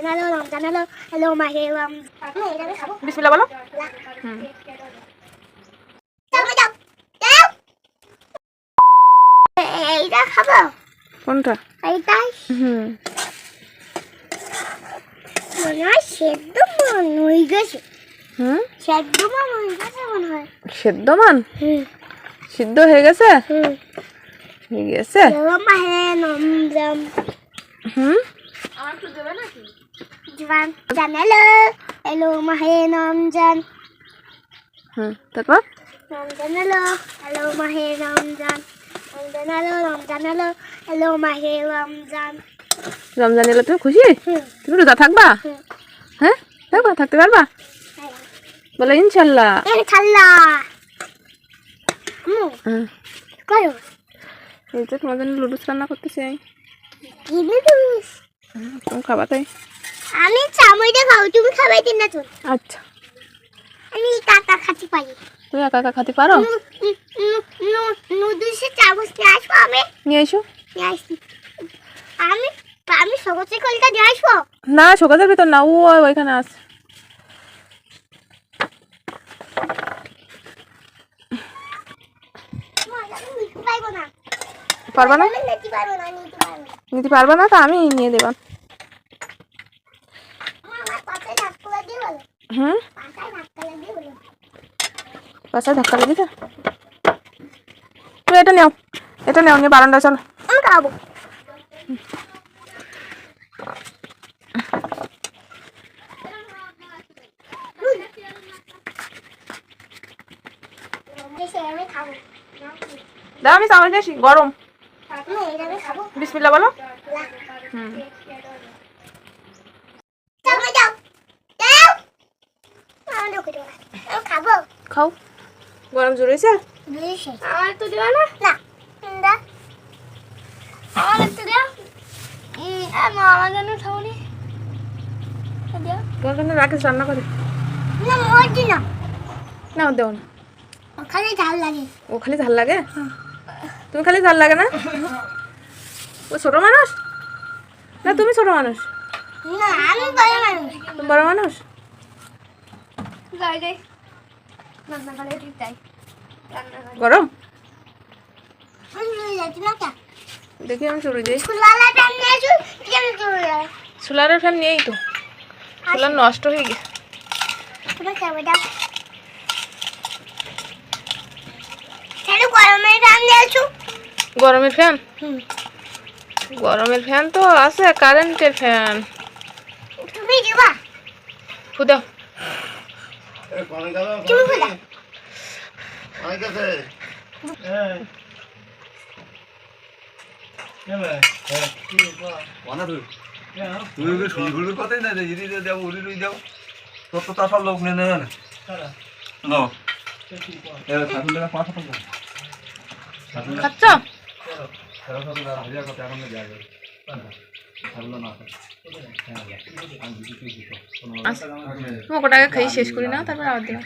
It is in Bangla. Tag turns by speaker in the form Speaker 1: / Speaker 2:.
Speaker 1: রমজান এলো রমজান এলো এলো মাহে
Speaker 2: বিসমিল্লাহ বলো। হুম।
Speaker 1: যাও যাও। যাও। এইটা খাব।
Speaker 2: কোনটা?
Speaker 1: এইটাই
Speaker 2: হুম।
Speaker 1: মনে সেদ্ধ মন হয়ে গেছে।
Speaker 2: হুম?
Speaker 1: সেদ্ধ মন হয়ে গেছে মনে হয়।
Speaker 2: সেদ্ধ মান?
Speaker 1: হুম।
Speaker 2: সিদ্ধ হয়ে গেছে?
Speaker 1: হুম।
Speaker 2: হয়ে গেছে?
Speaker 1: এলো মাহে রমজান
Speaker 2: হুম?
Speaker 1: এলো মাহে রমজান
Speaker 2: হুম তারপর?
Speaker 1: রমজান এলো এলো মাহে রমজান রমজান এলো রমজান এলো এলো মাহে রমজান
Speaker 2: রমজান এলো তুমি খুশি? তুমি রোজা থাকবা? হ্যাঁ? থাকবা? থাকতে পারবা? বলো ইনশাল্লাহ। হুম।
Speaker 1: করো।
Speaker 2: এই যে তোমার জন্য লুডুস রান্না করতেছি আমি।
Speaker 1: কি নুডলস?
Speaker 2: খাবা তাই।
Speaker 1: আমি চামড়টা খাও তুমি খাবাই দিন না তো
Speaker 2: আচ্ছা।
Speaker 1: আমি কাকা খাতে পারি
Speaker 2: তুমি একা একা খাতে পারো?
Speaker 1: নুডলসের চামচ নিয়ে আসব আমি।
Speaker 2: নিয়ে এসো।
Speaker 1: নিয়ে আসি। আমি আমি সবচেয়ে কলটা নিয়ে আসব?
Speaker 2: না শোকাজের ভিতর না। ও ওইখানে
Speaker 1: নিতে পারব না। নিতে পারবা না
Speaker 2: তো আমি নিয়ে দেবা। হুম
Speaker 1: পাতায় ধাক্কা
Speaker 2: লেগেছে তুমি এটা নাও এটা নাও নিয়ে বারান্দা চলো।
Speaker 1: আমি খাব।
Speaker 2: দাও আমি আসি গরম। বিসমিল্লা বলো। হুম
Speaker 1: যাও যাও যাও আমি ঢুকে দেবো আমি খাব।
Speaker 2: খাও। গরম জোর হয়েছে? আমার তো দেওয়া না?
Speaker 1: না। আমার একটু দাও। মা আমার জন্য খাওনি।
Speaker 2: তোমার জন্য রাকেশ রান্না করে।
Speaker 1: না
Speaker 2: দেও না।
Speaker 1: ঝাল লাগে।
Speaker 2: ও খালি ঝাল লাগে? তুমি খালি ঝাল লাগে না? ও ছোট মানুষ? না তুমি ছোট মানুষ?
Speaker 1: না আমি বড় মানুষ।
Speaker 2: তুমি বড় মানুষ? গরম? দেখি আমি শুরু দিই সোলারের ফ্যান নিয়েই তো। সোলার নষ্ট হয়ে গেছে।
Speaker 1: গরমের
Speaker 2: ফ্যান গরমের ফ্যান? তো আছে কারেন্টের ফ্যান।
Speaker 1: তুমি দিবা
Speaker 2: ফুদাও
Speaker 3: তুই ওকে শুইগুলোর কথাই না ইরি দেব উড়ি রুই দেব তোর তো লোক নেই না টাকা
Speaker 2: খাচ্ছ
Speaker 3: না
Speaker 2: আচ্ছা ওটাকে খাই শেষ করি না তারপর আবার দিও